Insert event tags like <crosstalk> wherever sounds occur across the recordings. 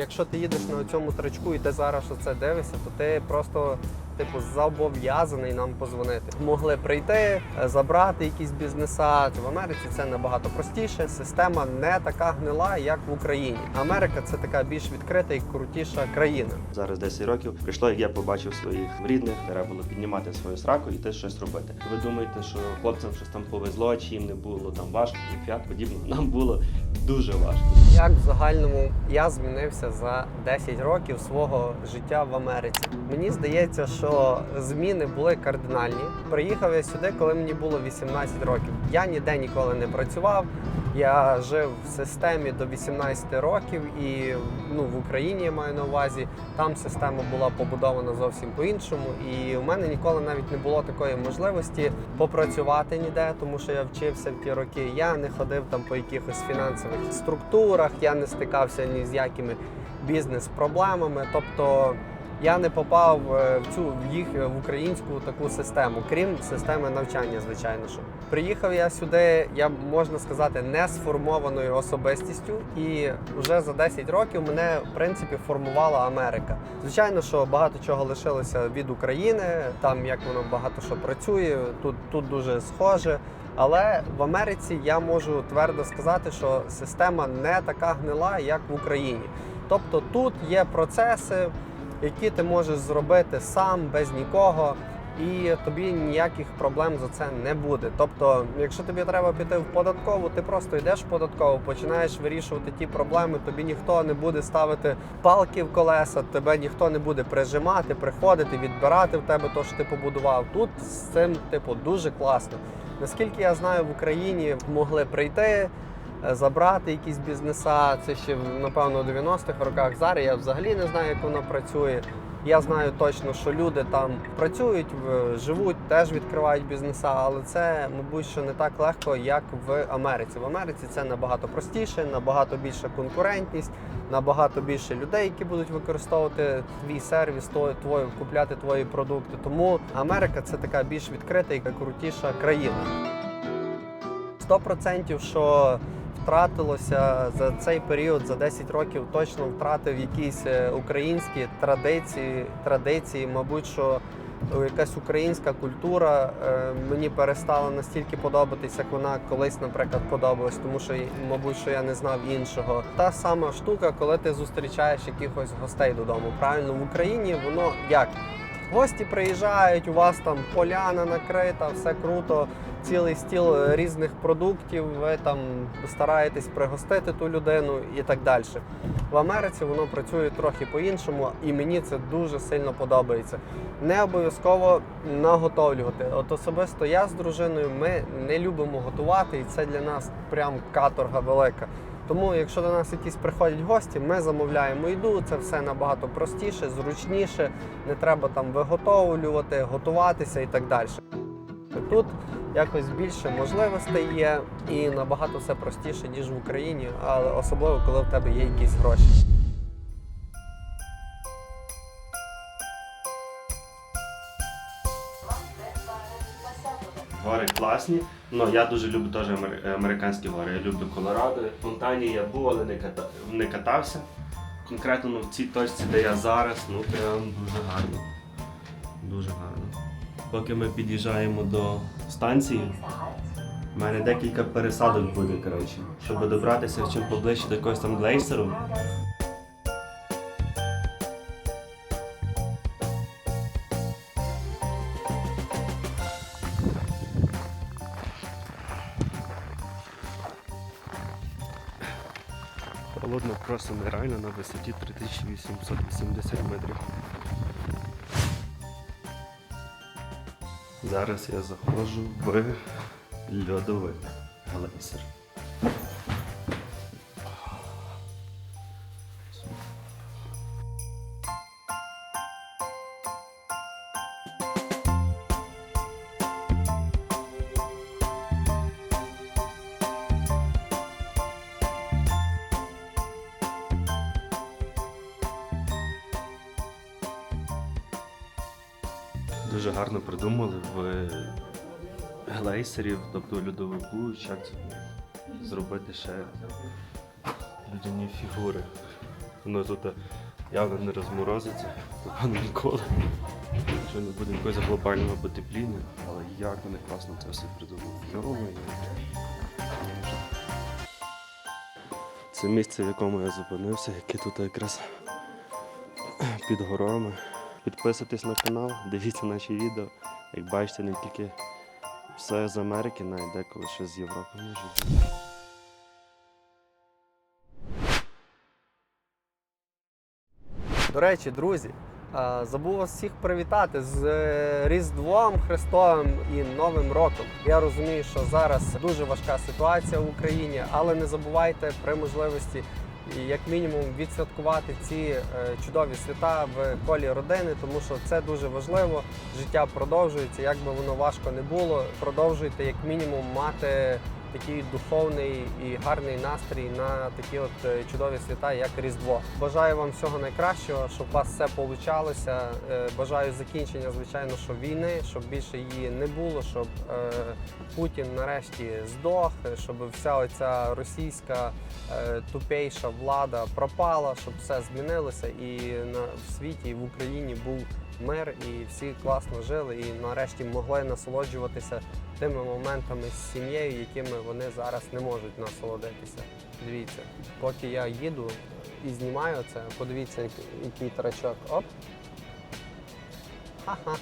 якщо ти їдеш на цьому трачку і ти зараз оце дивишся, то ти просто типу зобов'язаний нам позвонити. Могли прийти, е, забрати якісь бізнеса. В Америці це набагато простіше. Система не така гнила, як в Україні. Америка це така більш відкрита і крутіша країна. Зараз 10 років прийшло, як я побачив своїх рідних, треба було піднімати свою сраку і йти щось робити. Ви думаєте, що хлопцям щось там повезло, чи їм не було там важко, і фіат подібно. Нам було дуже важко. Як в загальному я змінився за 10 років свого життя в Америці. Мені здається, що зміни були кардинальні. Приїхав я сюди, коли мені було 18 років. Я ніде ніколи не працював. Я жив в системі до 18 років і ну, в Україні я маю на увазі. Там система була побудована зовсім по-іншому. І у мене ніколи навіть не було такої можливості попрацювати ніде, тому що я вчився в ті роки. Я не ходив там по якихось фінансових структурах, я не стикався ні з якими бізнес-проблемами. Тобто я не попав е, в цю в їх е, в українську таку систему, крім системи навчання, звичайно. що. Приїхав я сюди, я можна сказати, не сформованою особистістю, і вже за 10 років мене в принципі формувала Америка. Звичайно, що багато чого лишилося від України, там як воно багато що працює, тут, тут дуже схоже. Але в Америці я можу твердо сказати, що система не така гнила, як в Україні. Тобто тут є процеси, які ти можеш зробити сам без нікого, і тобі ніяких проблем за це не буде. Тобто, якщо тобі треба піти в податкову, ти просто йдеш в податкову, починаєш вирішувати ті проблеми. Тобі ніхто не буде ставити палки в колеса, тебе ніхто не буде прижимати, приходити, відбирати в тебе те, що ти побудував. Тут з цим типу дуже класно. Наскільки я знаю, в Україні могли прийти, забрати якісь бізнеса. Це ще напевно у 90-х роках. Зараз я взагалі не знаю, як воно працює. Я знаю точно, що люди там працюють, живуть, теж відкривають бізнеса, але це, мабуть, що не так легко, як в Америці. В Америці це набагато простіше, набагато більша конкурентність, набагато більше людей, які будуть використовувати твій сервіс, твою купляти твої продукти. Тому Америка це така більш відкрита і крутіша країна. 100% що втратилося за цей період, за 10 років, точно втратив якісь е, українські традиції, традиції, мабуть, що якась українська культура е, мені перестала настільки подобатись, як вона колись, наприклад, подобалась, тому що, мабуть, що я не знав іншого. Та сама штука, коли ти зустрічаєш якихось гостей додому. Правильно, в Україні воно як? Гості приїжджають, у вас там поляна накрита, все круто, цілий стіл е, різних продуктів. Ви там стараєтесь пригостити ту людину і так далі. В Америці воно працює трохи по-іншому, і мені це дуже сильно подобається. Не обов'язково наготовлювати. От особисто я з дружиною ми не любимо готувати, і це для нас прям каторга велика. Тому, якщо до нас якісь приходять гості, ми замовляємо їду. Це все набагато простіше, зручніше. Не треба там виготовлювати, готуватися і так далі. Тут якось більше можливостей є і набагато все простіше, ніж в Україні, але особливо коли в тебе є якісь гроші. Гори класні. Ну я дуже люблю теж американські гори. Я люблю Колорадо. В Фонтані я був, але не ката... не катався. Конкретно ну, в цій точці, де я зараз, ну прям дуже гарно. Дуже гарно. Поки ми під'їжджаємо до станції, в мене декілька пересадок буде, коротше, щоб добратися чим поближче до якогось там глейсеру. Холодно просто нереально на висоті 3880 метрів. Зараз я заходжу в льодовик глейсер. Дуже гарно придумали в глейсері, тобто льодовику, як зробити ще людяні фігури. Воно тут явно не розморозиться, напевно, ніколи. Що не буде якогось глобального потепління, але як вони класно це все придумали. Це місце, в якому я зупинився, яке тут якраз під горами. Підписуйтесь на канал, дивіться наші відео. Як бачите, не тільки все з Америки, навіть деколи ще з Європи. До речі, друзі, забув вас всіх привітати з е, Різдвом Христовим і Новим роком. Я розумію, що зараз дуже важка ситуація в Україні, але не забувайте при можливості. І, Як мінімум відсвяткувати ці е, чудові свята в колі родини, тому що це дуже важливо. Життя продовжується, як би воно важко не було. Продовжуйте як мінімум мати такий духовний і гарний настрій на такі от е, чудові свята, як Різдво. Бажаю вам всього найкращого, щоб у вас все получалося. Е, Бажаю закінчення, звичайно, що війни, щоб більше її не було, щоб е, Путін нарешті здох, щоб вся оця російська тупейша влада пропала, щоб все змінилося і на в світі, і в Україні був мир, і всі класно жили, і нарешті могли насолоджуватися тими моментами з сім'єю, якими вони зараз не можуть насолодитися. Дивіться, поки я їду і знімаю це, подивіться, який трачок. Оп. Ха-ха.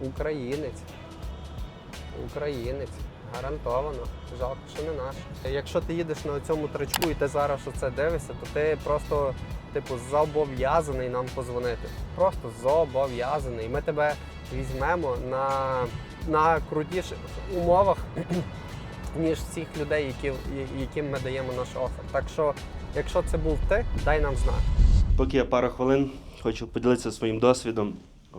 Українець. Українець. Гарантовано. Жалко, що не наш. Якщо ти їдеш на цьому трачку і ти зараз оце дивишся, то ти просто типу зобов'язаний нам позвонити. Просто зобов'язаний. Ми тебе візьмемо на, на крутіших умовах, <clears throat> ніж всіх людей, які, яким ми даємо наш офер. Так що, якщо це був ти, дай нам знати. Поки я пару хвилин хочу поділитися своїм досвідом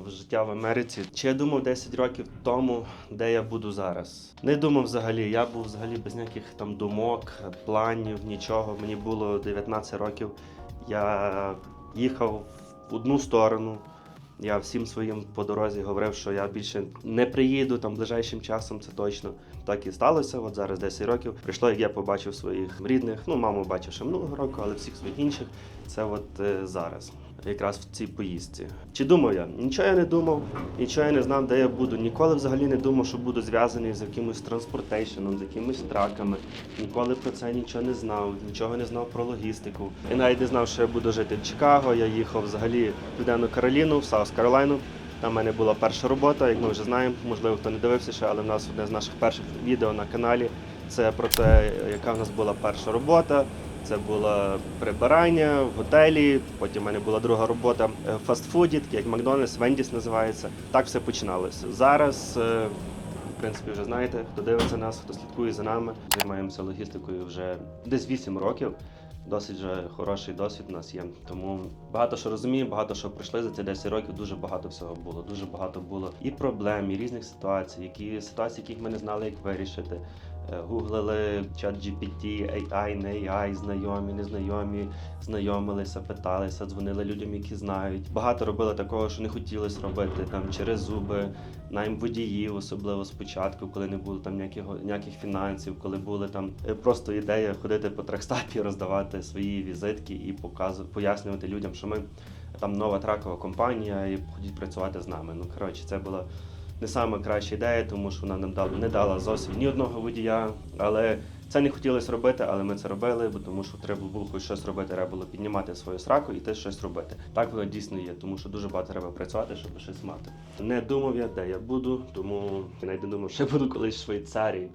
в життя в Америці. Чи я думав 10 років тому, де я буду зараз? Не думав взагалі. Я був взагалі без ніяких там думок, планів, нічого. Мені було 19 років. Я їхав в одну сторону. Я всім своїм по дорозі говорив, що я більше не приїду там ближайшим часом, це точно. Так і сталося. От зараз 10 років. Прийшло, як я побачив своїх рідних. Ну, маму бачив ще минулого року, але всіх своїх інших. Це от е, зараз, якраз в цій поїздці. Чи думав я? Нічого я не думав, нічого я не знав, де я буду. Ніколи взагалі не думав, що буду зв'язаний з якимось транспортейшеном, з якимись траками. Ніколи про це нічого не знав, нічого не знав про логістику. Я навіть не знав, що я буду жити в Чикаго. Я їхав взагалі в Південну Кароліну, в Саус Каролайну. Там в мене була перша робота, як ми вже знаємо, можливо, хто не дивився ще, але в нас одне з наших перших відео на каналі. Це про те, яка в нас була перша робота. Це було прибирання в готелі. Потім в мене була друга робота е, в фастфуді, такі як Макдональдс, Вендіс називається. Так все починалося. Зараз, е, в принципі, вже знаєте, хто дивиться нас, хто слідкує за нами. Займаємося логістикою вже десь 8 років. Досить же хороший досвід у нас є. Тому багато що розуміємо, багато що пройшли за ці 10 років. Дуже багато всього було. Дуже багато було і проблем, і різних ситуацій, які ситуації, яких ми не знали, як вирішити. Е, Гуглили чат GPT, AI, не AI, знайомі, незнайомі, знайомилися, питалися, дзвонили людям, які знають. Багато робили такого, що не хотілося робити там через зуби, найм водіїв, особливо спочатку, коли не було там ніяких, ніяких фінансів, коли були там е, просто ідея ходити по тракстапі, роздавати свої візитки і показувати, пояснювати людям, що ми там нова тракова компанія і ходіть працювати з нами. Ну коротше, це була не саме краща ідея, тому що вона нам дала, не дала зовсім ні одного водія. Але це не хотілося робити, але ми це робили, бо тому що треба було хоч щось робити, треба було піднімати свою сраку і теж щось робити. Так воно дійсно є, тому що дуже багато треба працювати, щоб щось мати. Не думав я, де я буду, тому я навіть не думав, що я буду колись в Швейцарії.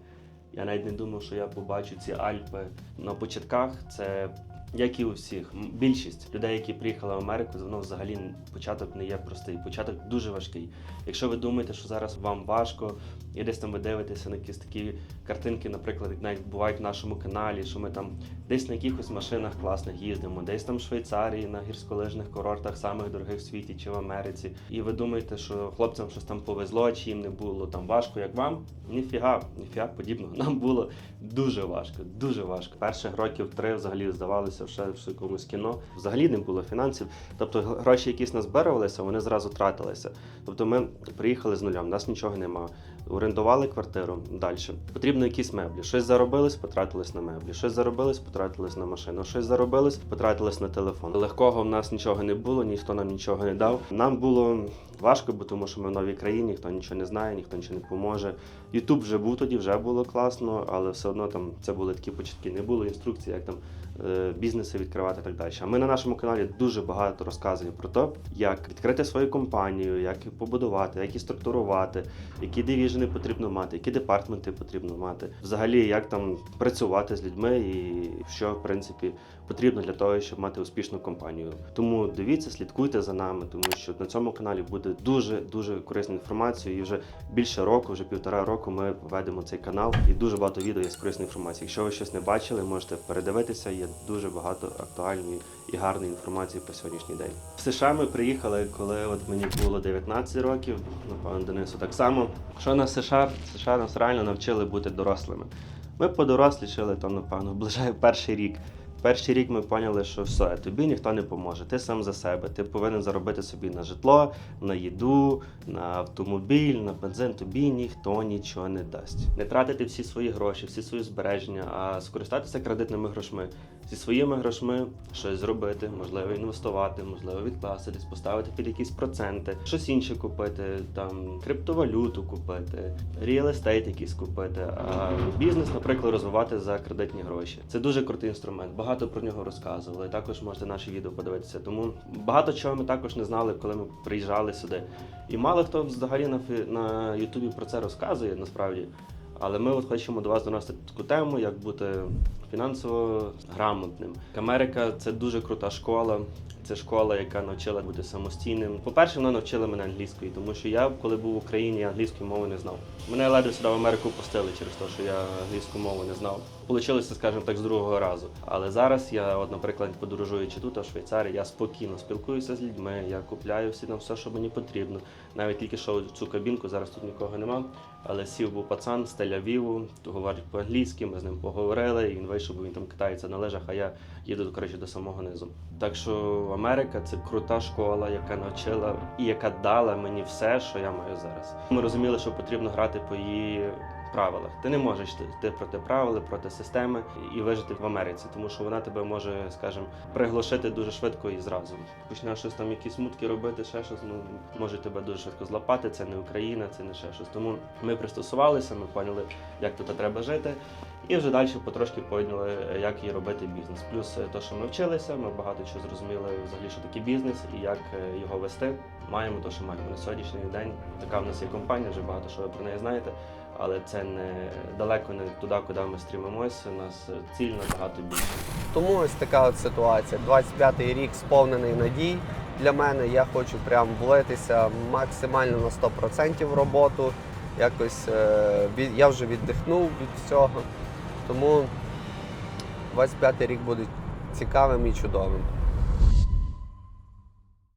Я навіть не думав, що я побачу ці Альпи. На початках це як і у всіх, більшість людей, які приїхали в Америку, воно взагалі початок не є простий. Початок дуже важкий. Якщо ви думаєте, що зараз вам важко, і десь там ви дивитеся на якісь такі картинки, наприклад, навіть бувають в нашому каналі, що ми там десь на якихось машинах класних їздимо, десь там в Швейцарії на гірськолижних курортах, самих дорогих в світі чи в Америці. І ви думаєте, що хлопцям щось там повезло, чи їм не було там важко, як вам? Ніфіга, ніфіга подібного. <laughs> Нам було дуже важко, дуже важко. Перших років три взагалі здавалося ще в якомусь кіно. Взагалі не було фінансів. Тобто гроші, якісь назбирувалися, вони зразу тратилися. Тобто ми приїхали з нуля, в нас нічого нема. Орендували квартиру. Далі потрібно якісь меблі. Щось заробилось, потратилось на меблі. Щось заробилось, потратилось на машину. Щось заробилось, потратилось на телефон. Легкого в нас нічого не було, ніхто нам нічого не дав. Нам було важко, бо тому що ми в новій країні, ніхто нічого не знає, ніхто нічого не поможе. Ютуб вже був тоді, вже було класно, але все одно там це були такі початки. Не було інструкцій, як там бізнеси відкривати і так далі. А ми на нашому каналі дуже багато розказуємо про те, як відкрити свою компанію, як її побудувати, як її структурувати, які дивіжени потрібно мати, які департменти потрібно мати, взагалі як там працювати з людьми і що в принципі потрібно для того, щоб мати успішну компанію. Тому дивіться, слідкуйте за нами, тому що на цьому каналі буде дуже дуже корисна інформація. І вже більше року, вже півтора року, ми ведемо цей канал і дуже багато відео є з корисної інформації. Якщо ви щось не бачили, можете передивитися. Є дуже багато актуальної і гарної інформації по сьогоднішній день. В США ми приїхали, коли от мені було 19 років, напевно, Денису так само. Що на США? США нас реально навчили бути дорослими. Ми подорослішили там, напевно, ближай перший рік. Перший рік ми поняли, що все, тобі ніхто не поможе. Ти сам за себе. Ти повинен заробити собі на житло, на їду, на автомобіль, на бензин. Тобі ніхто нічого не дасть. Не тратити всі свої гроші, всі свої збереження, а скористатися кредитними грошми. Зі своїми грошми щось зробити, можливо, інвестувати, можливо, відкласти, десь поставити під якісь проценти, щось інше купити, там криптовалюту купити, real estate якийсь купити. А бізнес, наприклад, розвивати за кредитні гроші. Це дуже крутий інструмент. Багато про нього розказували. Також можете наші відео подивитися. Тому багато чого ми також не знали, коли ми приїжджали сюди. І мало хто взагалі на на Ютубі про це розказує насправді. Але ми от хочемо до вас донести таку тему, як бути фінансово грамотним. Америка це дуже крута школа. Це школа, яка навчила бути самостійним. По-перше, вона навчила мене англійської, тому що я, коли був в Україні, англійської мови не знав. Мене ледве сюди в Америку пустили через те, що я англійську мову не знав. Получилося, скажімо так, з другого разу. Але зараз я, от, наприклад, подорожуючи тут, а в Швейцарії, я спокійно спілкуюся з людьми, я купляю всі там все, що мені потрібно. Навіть тільки що цю кабінку, зараз тут нікого нема. Але сів був пацан з Тель-Авіву, говорить по-англійськи, ми з ним поговорили, і він вийшов, бо він там катається на лежах, а я їду коротше, до самого низу. Так що Америка це крута школа, яка навчила і яка дала мені все, що я маю зараз. Ми розуміли, що потрібно грати по її правилах. Ти не можеш йти проти правил, проти системи і вижити в Америці, тому що вона тебе може, скажімо, приглушити дуже швидко і зразу. Почнеш щось там, якісь мутки робити, ще щось, ну може тебе дуже швидко злапати. Це не Україна, це не ще щось. Тому ми пристосувалися, ми поняли, як тут треба жити. І вже далі потрошки поняли, як і робити бізнес. Плюс те, що ми вчилися, ми багато чого зрозуміли взагалі, що таке бізнес і як е, його вести. Маємо те, що маємо на сьогоднішній день. Така в нас є компанія, вже багато що ви про неї знаєте. Але це не далеко не туди, куди ми стрімимося. У нас е, ціль набагато більше. Тому ось така от ситуація. 25-й рік сповнений надій для мене. Я хочу прям влитися максимально на 100% в роботу. Якось е, я вже віддихнув від всього. Тому 25-й рік буде цікавим і чудовим.